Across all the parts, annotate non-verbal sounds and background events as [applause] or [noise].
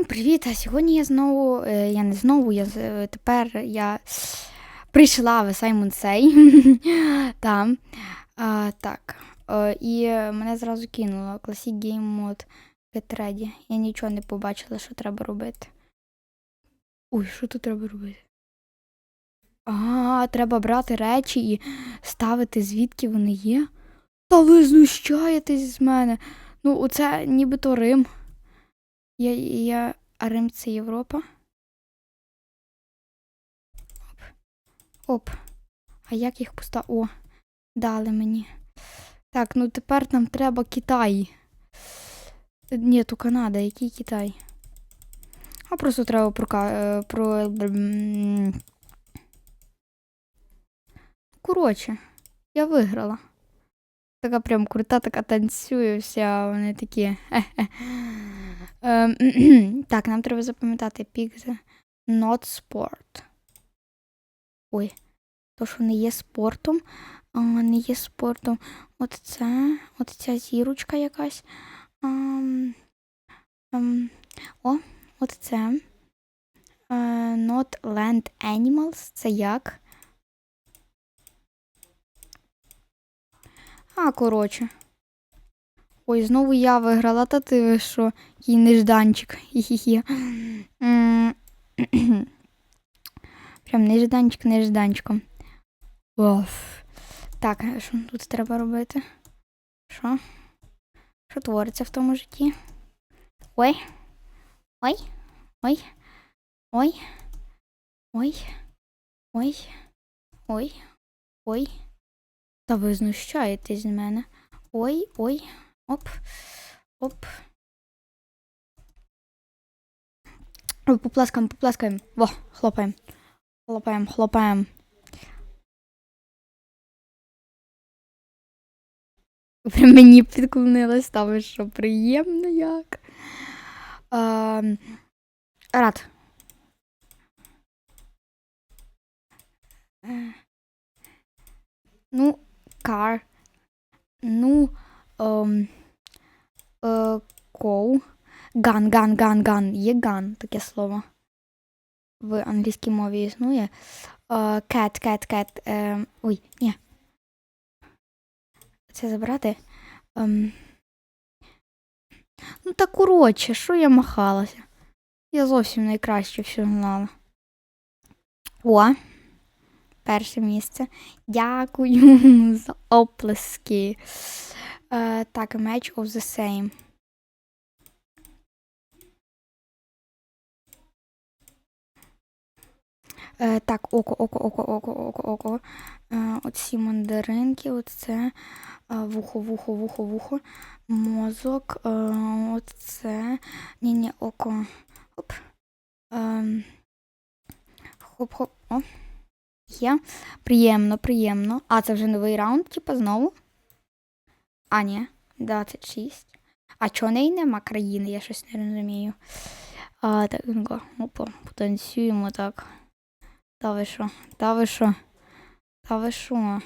Всім привіт! А сьогодні я знову, е, я не знову, я е, тепер я прийшла в Саймон Сей. [laughs] Там. Так. Е, і мене зразу кинуло. Classic Game Mode Get Ready. Я нічого не побачила, що треба робити. Ой, що тут треба робити? А, треба брати речі і ставити, звідки вони є. Та ви знущаєтесь з мене. Ну, оце нібито Рим. Я, я... А Рим це Європа? Оп. Оп. А як їх поста... О, дали мені. Так, ну тепер нам треба Китай. Ні, то Канада, який Китай? А просто треба про... е, про... Коротше, я виграла. Така прям крута, така танцює вся, вони такі. Ем, так, нам треба запам'ятати the not sport. Ой, то, що не є спортом, а, не є спортом. От це, от ця зірочка якась. Ем, ем, о, от це. Е, not land animals. Це як? А, коротше. Ой, знову я виграла, та ти що? Який нежданчик. Хі-хі-хі. [clears throat] Прям нежданчик нежданчиком. Оф. Так, що тут треба робити? Що? Що твориться в тому житті? Ой. Ой. Ой. Ой. Ой. Ой. Ой. Ой. Та ви знущаєтесь з мене. Ой, ой. Оп. Оп. Ой, Поплескаємо, поплескаємо. Во, хлопаємо. Хлопаємо, хлопаємо. Прям мені підклонилась, та ви що, приємно як. Ем, рад. Е, Ну, car. Ну, ем, е, коу. Ган, ган, ган, ган. Є ган, таке слово. В англійській мові існує. Е, Кет, кет, кет. Е, ой, ні. Це забрати. Ем. Ну, та коротше, що я махалася? Я зовсім найкраще все знала. О, перше місце. Дякую [laughs] за оплески. Е, так, match of the same. Е, так, око, око, око, око, око, око. Е, оці мандаринки, оце. Е, вухо, вухо, вухо, вухо. Мозок. Е, оце. Ні-ні, око. Ем. Хоп-хоп. О. Є. Приємно, приємно. А, це вже новий раунд, типа, знову? А, ні. 26. А чого неї нема країни? Я щось не розумію. А, так, ну-ка, опа, потанцюємо так. Та ви що? Та ви що? Та ви що?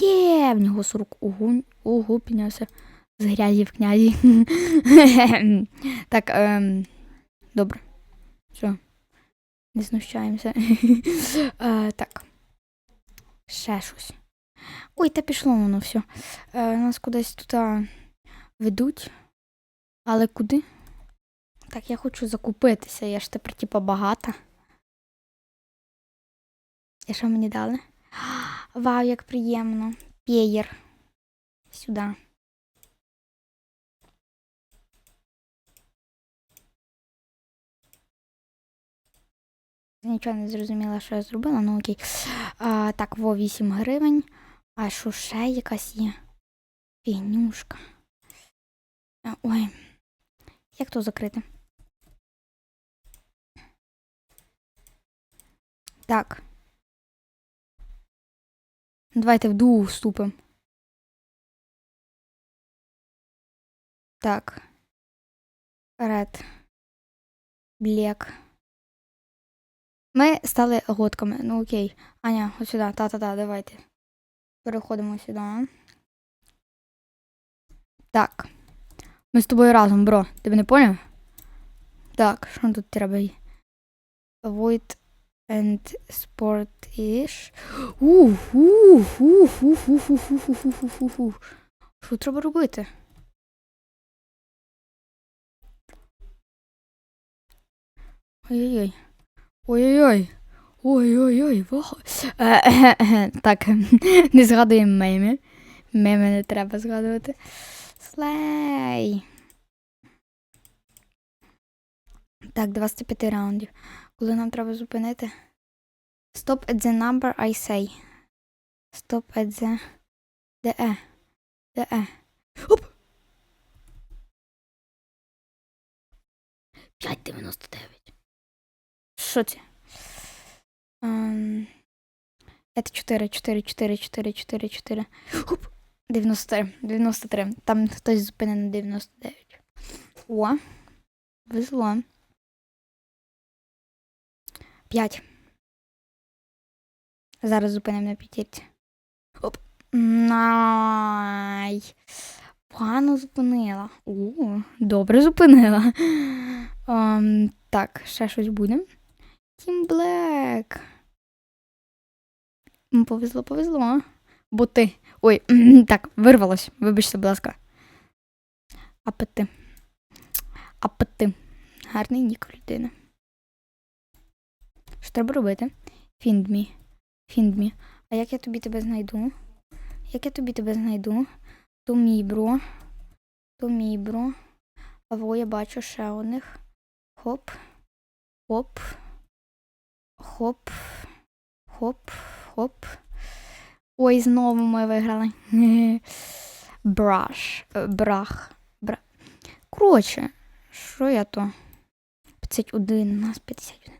Є, в нього 40. Ого, ого, піднявся з грязі в князі. [laughs] так, ем, добре. Все. Не знущаємося. [laughs] е, так. Ще щось. Ой, та пішло воно все. Е, нас кудись тут ведуть. Але куди? Так, я хочу закупитися. Я ж тепер типа багата. І що мені дали? [gasps] Вау, як приємно. Пєєр. Сюди. Нічого не зрозуміла, що я зробила, ну окей. А, так, во 8 гривень. А що ще якась є? Фігнюшка. Ой. Як то закрити? Так. Давайте в дугу вступимо. Так. Ред. Блек. Ми стали готками. Ну окей. Аня, ось сюди. Та-та-та, давайте. Переходимо сюди. Так. Ми з тобою разом, бро. Ти б не поняв? Так, що тут треба? Avoid and sport ish. Що треба робити? Ой-ой-ой. Ой-ой-ой. Ой-ой-ой, е, [laughs] Так, [laughs] не згадуємо меми. Меми не треба згадувати. Слей. Так, 25 раундів. Коли нам треба зупинити? Stop at the number I say. Stop at the... Де е? Де е? Оп! 5,99. Що це? Ем... Это 4, 4, 4, 4, 4, 4. Оп! 93, 93. Там хтось зупинений на 99. О, везло. 5. Зараз зупинимо на п'ятірці. Оп. Най. Погано зупинила. О, добре зупинила. Ем, так, ще щось буде. Тім Блек. Повезло, повезло. Ти. Ой, так, вирвалось. Вибачте, будь ласка. Апети. Апети. Гарний нік людини. Що треба робити? Find me. Find me. А як я тобі тебе знайду? Як я тобі тебе знайду? То мій бро. То мій бро. А во я бачу ще у них. Хоп. Хоп. Хоп. Хоп. Хоп. Ой, знову ми виграли. [laughs] Браш. Е, Брах. Бра... Коротше, що я то? 51, у нас 51.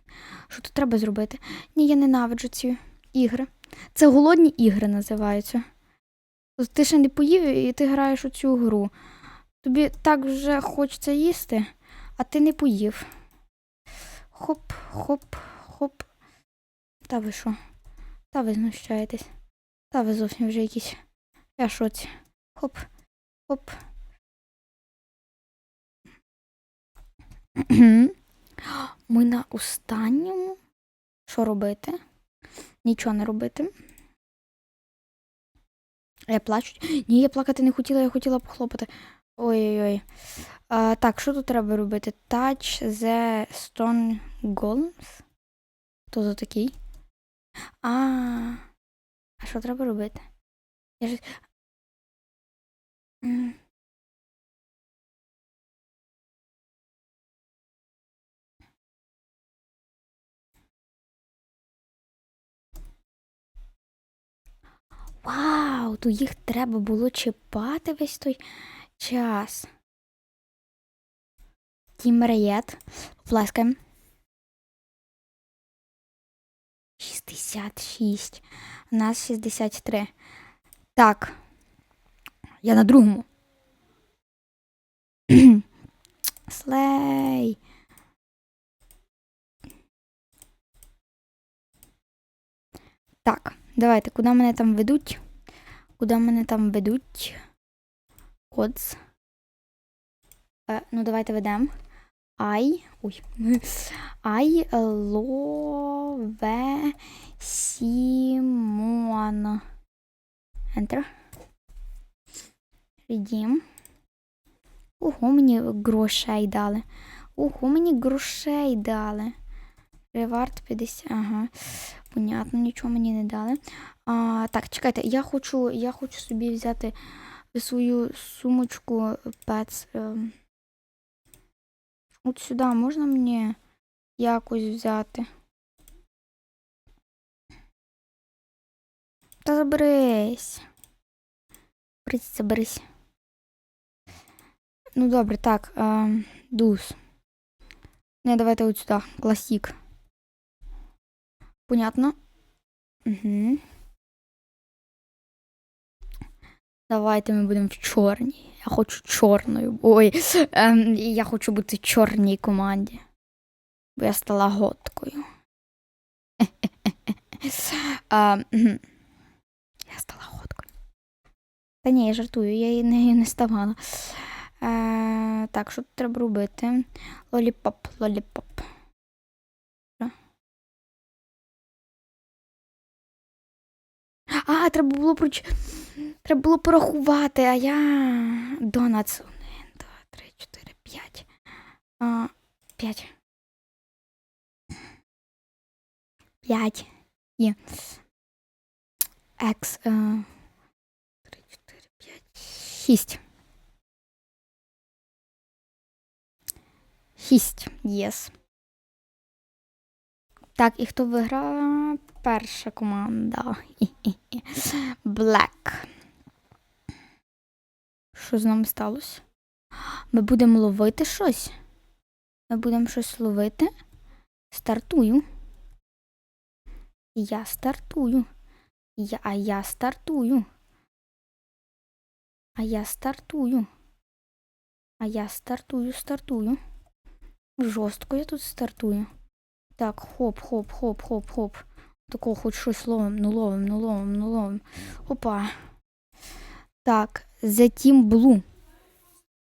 Що тут треба зробити? Ні, я ненавиджу ці ігри. Це голодні ігри називаються. Ти ще не поїв і ти граєш у цю гру. Тобі так вже хочеться їсти, а ти не поїв. Хоп, хоп, хоп. Та ви що? Та ви знущаєтесь. Та ви зовсім вже якісь. Я шоці. Хоп, хоп. Ми на останньому. Що робити? Нічого не робити. Я плачу. Ні, я плакати не хотіла, я хотіла похлопати. Ой-ой-ой. Так, що тут треба робити? Touch the stone golems? Хто за такий? А, а що треба робити? Я ж... Вау, то їх треба було чіпати весь той час. Тім Реєт. Плескаємо. 66. У нас 63. Так. Я на другому. [clears throat] Слей. Так, давайте, куди мене там ведуть? Куди мене там ведуть? Кодс. Е, ну, давайте ведемо. Ай. Ой. [laughs] Ай лове Сімон. Enter. Redeem. Ого, мені грошей дали. Ого, мені грошей дали. Ревард 50. Ага. Понятно, нічого мені не дали. А, так, чекайте, я хочу, я хочу собі взяти свою сумочку Pets. От сюди можна мені якось взяти? Та заберись. Брись, заберись. Ну добре, так. Ем, дус. Не, давайте от сюди. Класік. Понятно. Угу. Давайте ми будемо в чорній. Я хочу чорною. Ой, ем, я хочу бути в чорній команді. Бо я стала готкою. [laughs] Я стала готкою. Та ні, я жартую, я її нею не ставала. Е, так, що тут треба робити? Лоліпоп, лоліпоп. А, треба було проч... Треба було порахувати, а я. Донатс. Один, два, три, чотири, п'ять. А, п'ять. П'ять. Є. Екс. Е... Три, чотири, п'ять. Шість. Шість. Єс. Так, і хто виграв? Перша команда. [laughs] Black. Що з нами сталося? Ми будемо ловити щось. Ми будемо щось ловити. Стартую. Я стартую. Я, а я стартую. А я стартую. А я стартую, стартую. Жорстко я тут стартую. Так, хоп, хоп, хоп, хоп, хоп. Такого хоч щось ловим, ну ловим, ну ловим, ну ловим. Опа. Так, The Team Blue.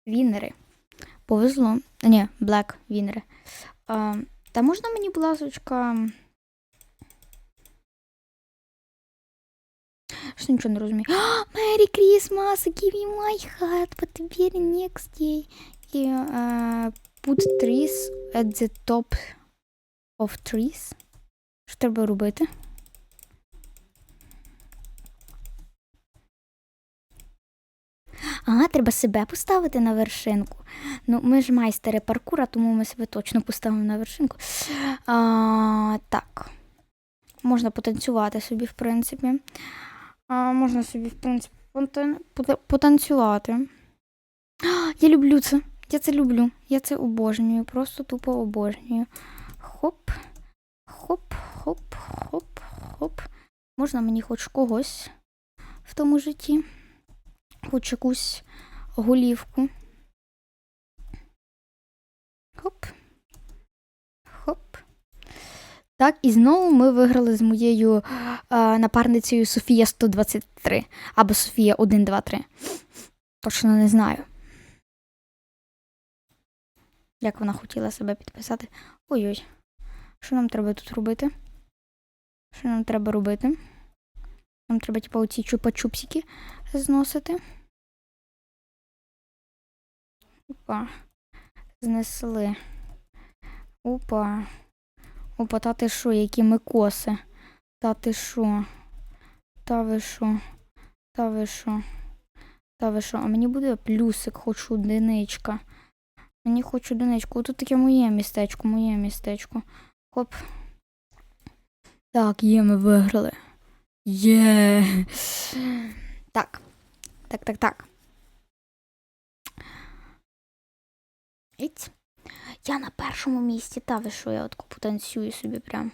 Вінери. Повезло. Ні, Black Вінери. А, та можна мені, будь ласочка. Що нічого не розумію. Merry Christmas! Give me my heart, but very next day. Yeah, uh, put trees at the top of trees. Що треба робити? А, треба себе поставити на вершинку. Ну, ми ж майстери паркура, тому ми себе точно поставимо на вершинку. А, так. Можна потанцювати собі, в принципі. А, можна собі, в принципі, потанцювати. А, [gasps] я люблю це. Я це люблю. Я це обожнюю. Просто тупо обожнюю. Хоп. Хоп, хоп, хоп, хоп. Можна мені хоч когось в тому житті. Хоч якусь голівку. Хоп. Хоп. Так, і знову ми виграли з моєю е, напарницею Софія 123 або Софія 123. Точно не знаю. Як вона хотіла себе підписати. Ой-ой. Що нам треба тут робити? Що нам треба робити? Нам треба, типу, оці чупа-чупсики зносити. Опа. Знесли. Опа. Опа, та ти що, які ми коси. Та ти що? Та ви що? Та ви що? Та ви що? А мені буде плюсик, хоч одиничка. Мені хоч одиничку. Тут таке моє містечко, моє містечко. Хоп. Так, є, ми виграли. Є. Так. Так, так, так. Я на першому місці, та ви що, я от потанцюю собі прям.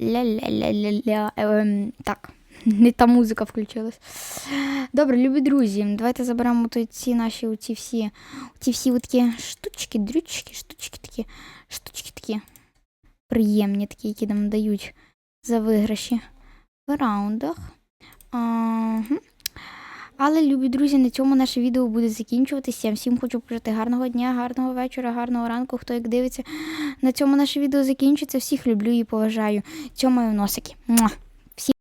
Ля-ля-ля-ля-ля. Ем, так, [laughs] не та музика включилась. Добре, любі друзі, давайте заберемо ці наші оці всі, ці всі такі штучки, дрючки, штучки такі, штучки такі приємні, такі, які нам дають за виграші в раундах. Ага. Але, любі друзі, на цьому наше відео буде закінчуватися. Я всім хочу пожити гарного дня, гарного вечора, гарного ранку. Хто як дивиться. На цьому наше відео закінчиться. Всіх люблю і поважаю. Цьому носики. Муа!